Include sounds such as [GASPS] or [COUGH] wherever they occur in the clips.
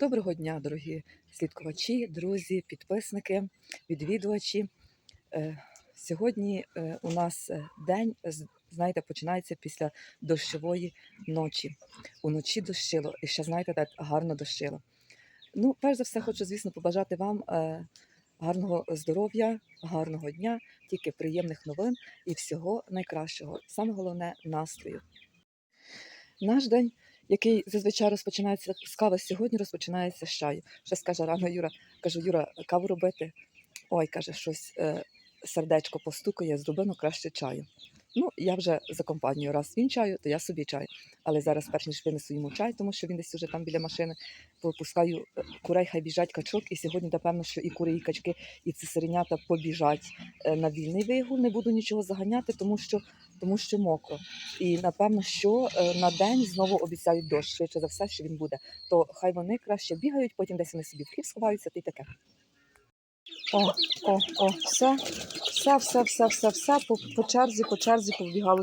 Доброго дня, дорогі слідкувачі, друзі, підписники, відвідувачі. Е, Сьогодні е, у нас е, день, знаєте, починається після дощової ночі. Уночі дощило, і ще знаєте, так гарно дощило. Ну, перш за все, хочу, звісно, побажати вам гарного здоров'я, гарного дня, тільки приємних новин і всього найкращого. Саме головне настрою. Наш день який зазвичай розпочинається з кави, сьогодні розпочинається з чаю. Щось каже рано Юра. Кажу, Юра, каву робити. Ой, каже, щось е, сердечко постукає, зроби ну краще чаю. Ну, я вже за компанію. Раз він чаю, то я собі чай. Але зараз, перш ніж винесу йому чай, тому що він десь уже там біля машини, попускаю е, курей, хай біжать качок. І сьогодні, напевно, що і кури, і качки, і цесаренята побіжать е, на вільний вигул. Не буду нічого заганяти, тому що, тому що мокро. І напевно, що е, на день знову обіцяють дощ. Швидше за все, що він буде. То хай вони краще бігають, потім десь вони собі в хлів сховаються, та й таке. О, о, о, все, все, все, все, все, все по, по черзі, по черзі побігало.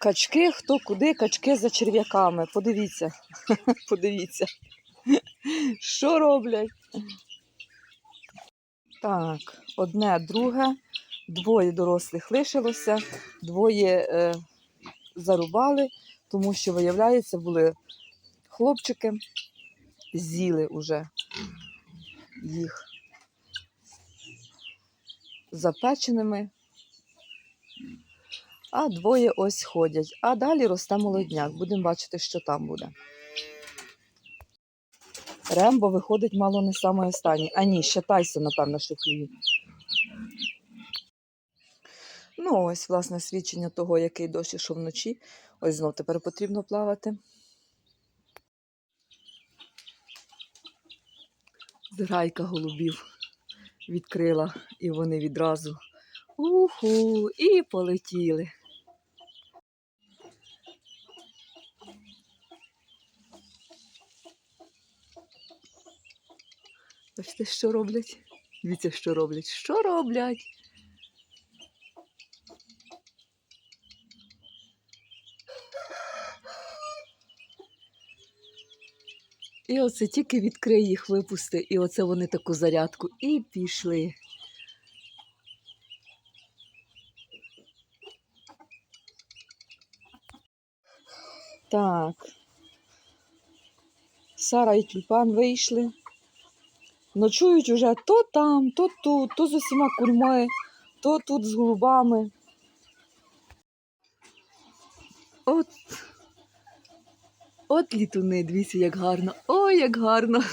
Качки, хто куди, качки за черв'яками. Подивіться, [LAUGHS] подивіться, що роблять. Так, одне, друге, двоє дорослих лишилося, двоє е, зарубали, тому що, виявляється, були хлопчики, з'їли уже їх запеченими, а двоє ось ходять. А далі росте молодняк. Будемо бачити, що там буде. Рембо виходить мало не саме останній. А ні, ще Тайсон, напевно, в. Ну, ось, власне, свідчення того, який дощ ішов вночі. Ось знов тепер потрібно плавати. Зграйка голубів відкрила, і вони відразу уху, і полетіли. Бачите, що роблять? Дивіться, що роблять. Що роблять? І оце тільки відкрий їх, випусти, і оце вони таку зарядку і пішли. Так. Сара і тюльпан вийшли. Ночують уже то там, то тут, то з усіма курми, то тут з голубами. От От літуни, дивіться, як гарно. Ой, як гарно.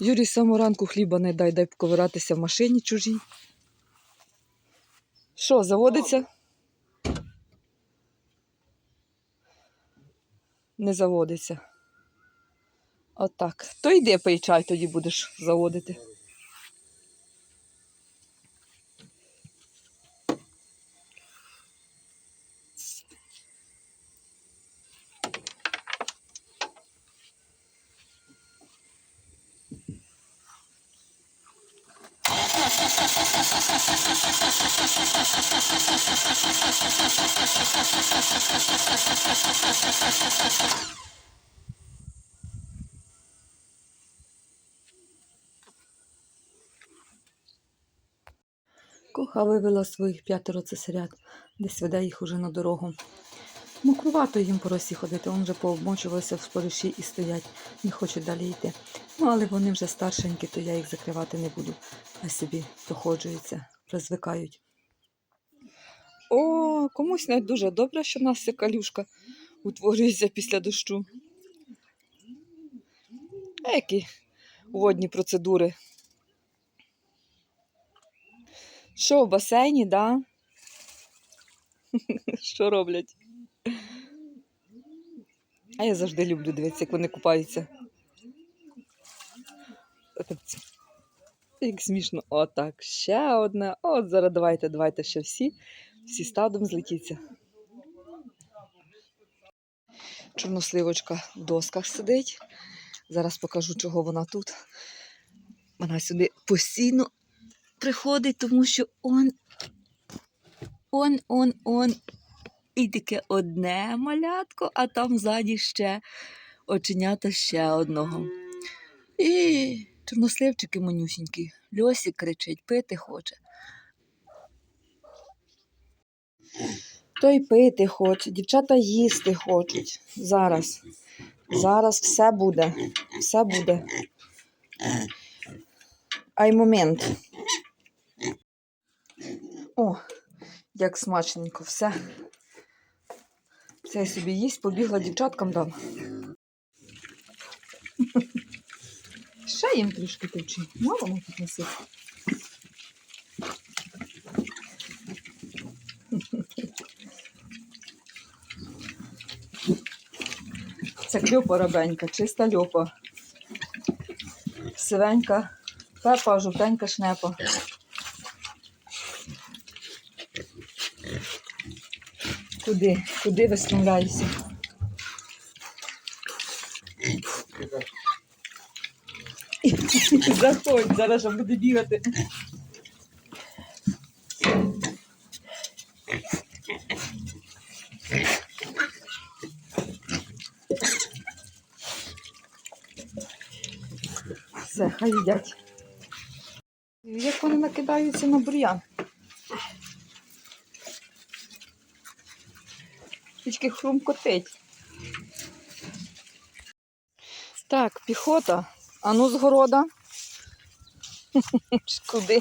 Юрій самого ранку хліба не дай, дай поковиратися в машині чужій. Що, заводиться? Не заводиться. Отак. То йди пий чай, тоді будеш заводити. Коха вивела своїх п'ятеро цесарят, десь веде їх уже на дорогу. Мокрувато їм по росі ходити, вони вже пообмочувалися в спориші і стоять, не хочуть далі йти. Ну, але вони вже старшенькі, то я їх закривати не буду, а собі проходжуються, розвикають. О, комусь навіть дуже добре, що в нас ця калюшка утворюється після дощу. А які водні процедури? Що в басейні, да? [LAUGHS] Що роблять? А я завжди люблю дивитися, як вони купаються. Як смішно. Отак. Ще одна. От зараз давайте, давайте ще всі. Всі стадом злетіться. Чорносливочка в досках сидить. Зараз покажу, чого вона тут. Вона сюди постійно приходить, тому що он, он, он, он І таке одне малятко, а там ззаді ще оченята ще одного. І чорносливчики манюсінькі. Льосі кричить, пити хоче. Той пити хоче, дівчата їсти хочуть. Зараз. Зараз все буде. Все буде. Ай момент. О, як смачненько, все. Це собі їсть, побігла дівчаткам дам. Ще їм трішки течі. Мало ми тут носити. Кльопа рабенька, чиста льопа. Сивенька пепа, жовтенька шнепа. Куди? Куди виставляєшся? Заходь, зараз буде бігати. Все, хай їдять. Як вони накидаються на бур'ян. Тільки хрумкотить. Так, піхота. А ну з. [LAUGHS] Куди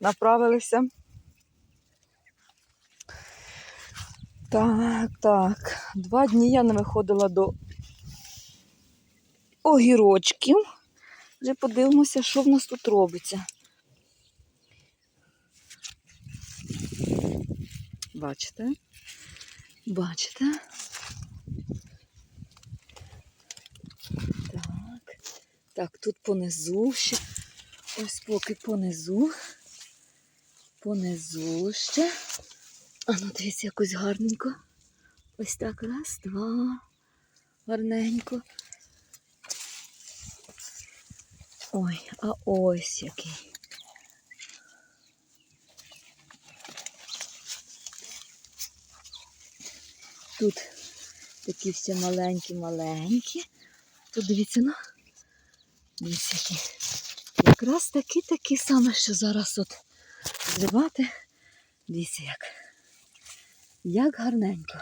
направилися? Так, так. Два дні я не виходила до огірочків. Вже подивимося, що в нас тут робиться. Бачите? Бачите? Так. Так, тут понизу ще. Ось поки понизу. Понизу ще. А ну дивіться, якось гарненько. Ось так. Раз, два. Гарненько. Ой, а ось який. Тут такі всі маленькі-маленькі. Тут дивіться, ну. Дивіться, які. Якраз такі-такі саме, що зараз от зривати. Дивіться як. Як гарненько.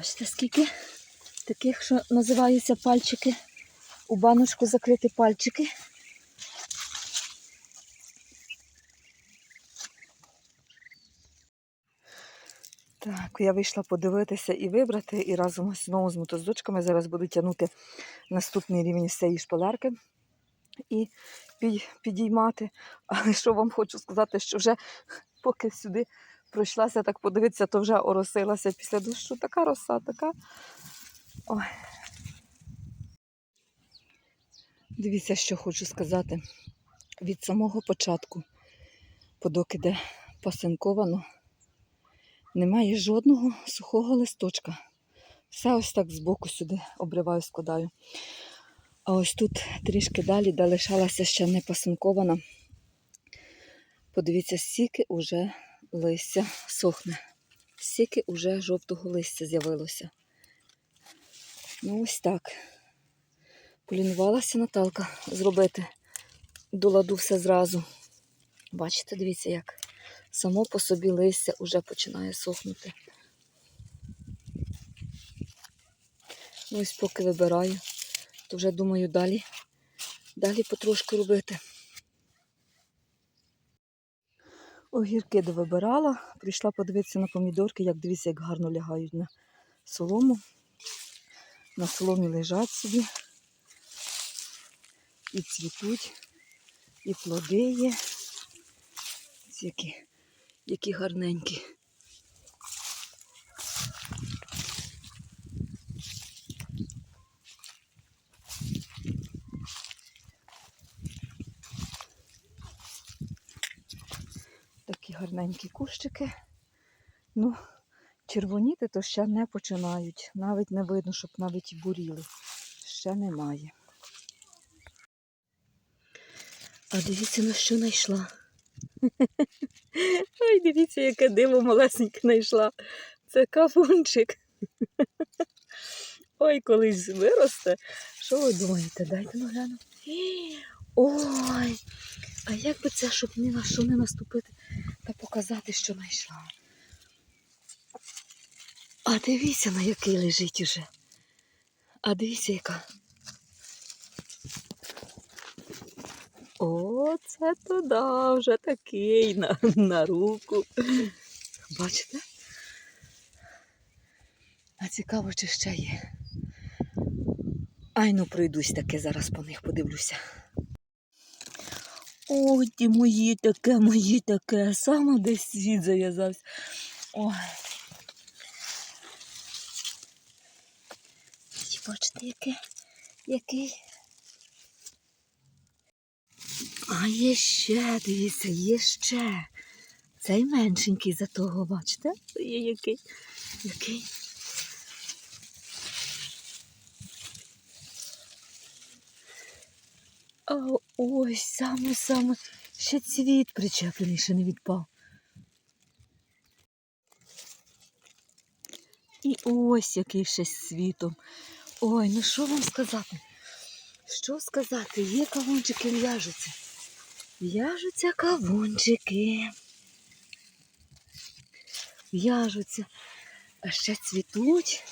Бачите, скільки таких, що називаються пальчики. У баночку закрити пальчики. Так, я вийшла подивитися і вибрати, і разом знову з мотоздочками зараз буду тягнути наступний рівень з цієї шпалерки і підіймати. Але що вам хочу сказати, що вже поки сюди пройшлася так подивитися, то вже оросилася після дощу. Така роса, така. Ой. Дивіться, що хочу сказати. Від самого початку, подоки де пасинковано, немає жодного сухого листочка. Все ось так збоку сюди обриваю, складаю. А ось тут трішки далі, де лишалася ще не пасинкована. Подивіться, стільки уже листя сохне. Стільки уже жовтого листя з'явилося. Ну, ось так. Полінувалася Наталка зробити до ладу все зразу. Бачите, дивіться, як само по собі листя вже починає сохнути. Ну, ось поки вибираю, то вже думаю далі, далі потрошки робити. Огірки довибирала, прийшла подивитися на помідорки, як дивіться, як гарно лягають на солому. На соломі лежать собі. І цвітуть, і плоди є. Ці які, які гарненькі. Такі гарненькі кущики. Ну, червоніти то ще не починають. Навіть не видно, щоб навіть і буріли. Ще немає. А дивіться, на що знайшла. [LAUGHS] Ой, дивіться, яке диво малесеньке знайшла. Це кавунчик. [LAUGHS] Ой, колись виросте. Що ви думаєте? Дайте ну гляну. [GASPS] Ой, а як би це, щоб ні на що не наступити та показати, що знайшла. А дивіться, на який лежить уже. А дивіться, яка. О, це то да, вже такий на, на руку. Бачите? А цікаво, чи ще є. Ай, ну пройдусь таке, зараз по них подивлюся. Ой, мої таке, мої таке. Саме десь світ зав'язався. Ой. Бачите, яке? Який? А є ще, дивіться, є ще. Цей меншенький за того, бачите? Є який? Який? А ось саме саме ще цвіт причеплений, ще не відпав. І ось який ще з світом. Ой, ну що вам сказати? Що сказати? Є кавунчики в'яжуться. В'яжуться кавунчики. В'яжуться, а ще цвітуть.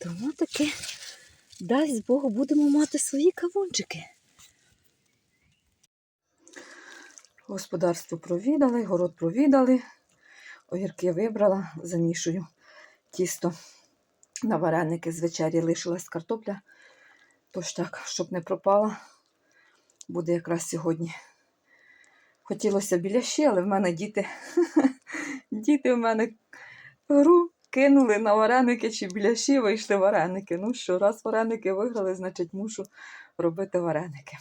Тому таки, дасть Бог, будемо мати свої кавунчики. Господарство провідали, город провідали. Огірки вибрала, замішую тісто на вареники. З вечері лишилась картопля. Тож так, щоб не пропала, буде якраз сьогодні. Хотілося біляші, але в мене діти. [LAUGHS] Діти в мене гру кинули на вареники чи біляші, вийшли вареники. Ну що, раз вареники виграли, значить мушу робити вареники.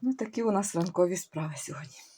Ну, такі у нас ранкові справи сьогодні.